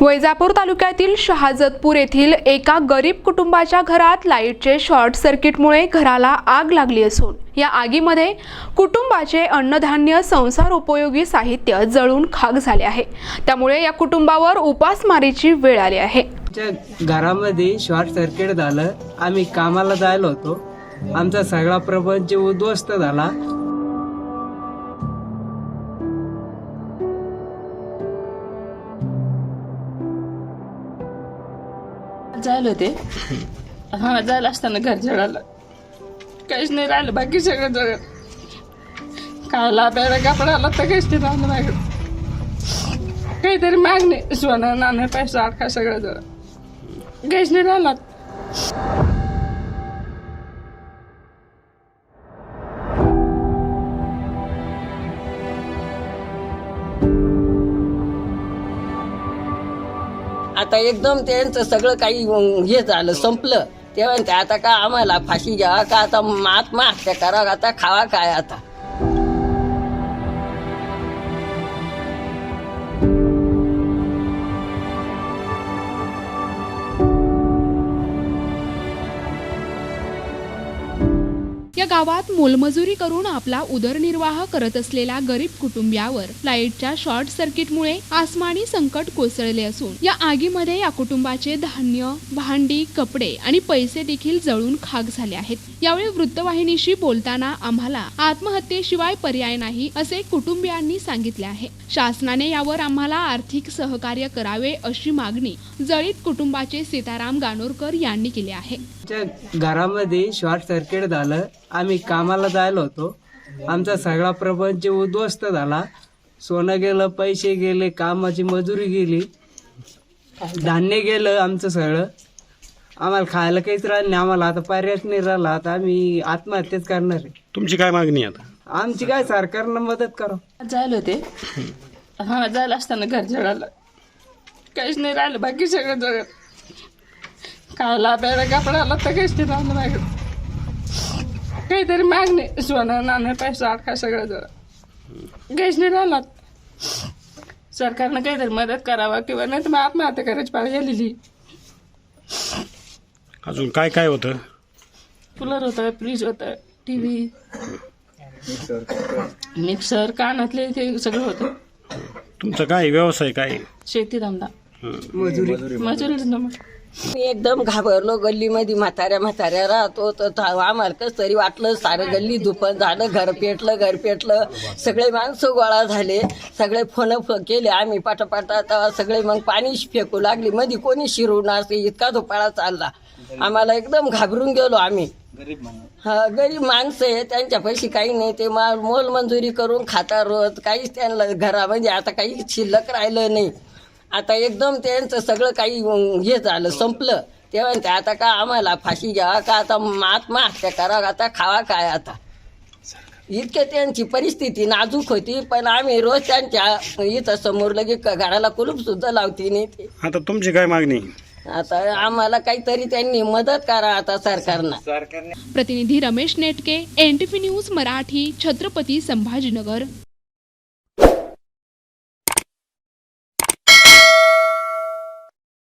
वैजापूर तालुक्यातील शहाजतपूर येथील एका गरीब कुटुंबाच्या घरात लाईटचे शॉर्ट सर्किटमुळे घराला आग लागली असून या आगीमध्ये कुटुंबाचे अन्नधान्य संसार उपयोगी साहित्य जळून खाक झाले आहे. त्यामुळे या कुटुंबावर उपासमारीची वेळ आली आहे. घरामध्ये शॉर्ट सर्किट झालं. आम्ही कामाला जायला होतो. आमचा सगळा प्रपंच उद्ध्वस्त झाला. जायला होते. हा जायला असताना घर जळालं काहीच नाही राहिलं बाकी सगळं जळ खायला कपडा आला तर काहीच नाही राहिलं माझ्याकडं काहीतरी मागणे सोनं नाणं पैसा अडका सगळं जरा. काहीच नाही राहिला. आता एकदम त्यांचं सगळं काही हे झालं संपलं. तेव्हा ते आता का आम्हाला फाशी घ्यावा? का आता आत्महत्या करा आता खावा काय आता? या गावात मोलमजुरी करून आपला उदरनिर्वाह करत असलेल्या गरीब कुटुंबियावर लाईटच्या शॉर्ट सर्किटमुळे आसमानी संकट कोसळले असून या आगीमध्ये या कुटुंबाचे धान्य भांडी कपडे आणि पैसे देखील जळून खाक झाले आहेत. यावेळी वृत्तवाहिनीशी बोलताना आम्हाला आत्महत्येशिवाय पर्याय नाही असे कुटुंबियांनी सांगितले आहे. शासनाने यावर आम्हाला आर्थिक सहकार्य करावे अशी मागणी जळीत कुटुंबाचे सीताराम गानोरकर यांनी केली आहे. घरामध्ये शॉर्ट सर्किट झालं. आम्ही कामाला जायला होतो. आमचा सगळा प्रपंच उद्ध्वस्त झाला. सोनं गेलं पैसे गेले कामाची मजुरी गेली. धान्य गेलं आमचं सगळं. आम्हाला खायला काहीच राहिलं नाही. आम्हाला आता पर्यायच नाही राहिला. आता आम्ही आत्महत्याच करणार आहे. तुमची काय मागणी आहे आता? आमची काय? सरकारनं मदत करा. जायला होते. हा जायला असताना घर जळालं काहीच नाही राहिलं. बाकी सगळं जळ खायला प्यायला कपडाला तर काहीच नाही राहिलं माझ्याकडं काहीतरी मागणे. सोनं नाणं पैसा अडका सगळं काहीच नाही राहिलं सरकारनं काहीतरी मदत करावा किंवा नाही तर मग आत्महत्या करायची पाळी आलेली अजून काय काय होतं? कूलर होतं फ्रीज होतं टी व्ही मिक्सर कानातले ते सगळं होतं. तुमचा काय व्यवसाय काय? शेती धंदा. मजुरी मजुरीच ना मग मी एकदम घाबरलो गल्लीमध्ये म्हाताऱ्या म्हाताऱ्या राहतो तर आम्हाला कसं तरी वाटलं सारं गल्ली दुपन झालं घर पेटलं घर पेटलं. सगळे माणसं गोळा झाले सगळे फोन केले आम्ही पाठापाठा तेव्हा सगळे मग पाणी फेकू लागली. मध्ये कोणी शिरून असे इतका धोपाळा चालला. आम्हाला एकदम घाबरून गेलो आम्ही. हा गरीब माणसं आहे त्यांच्या पैसे काही नाही. ते मोलमजुरी करून खाता रोज. काहीच त्यांना घरामध्ये आता काही शिल्लक राहिलं नाही. आता एकदम त्यांचं सगळं काही हे झालं संपलं. तेव्हा ते आता का आम्हाला फाशी घ्यावा? का आता आत्महत्या करा आता खावा काय आता? इतके त्यांची परिस्थिती नाजूक होती पण आम्ही रोज त्यांच्या इथं समोर लगे घराला कुलूप सुद्धा लावती नाही ते. आता तुमची काय मागणी? आता आम्हाला काहीतरी त्यांनी मदत करा आता सरकारनं. प्रतिनिधी Ramesh Netke N T news Marathi Chhatrapati Sambhajinagar.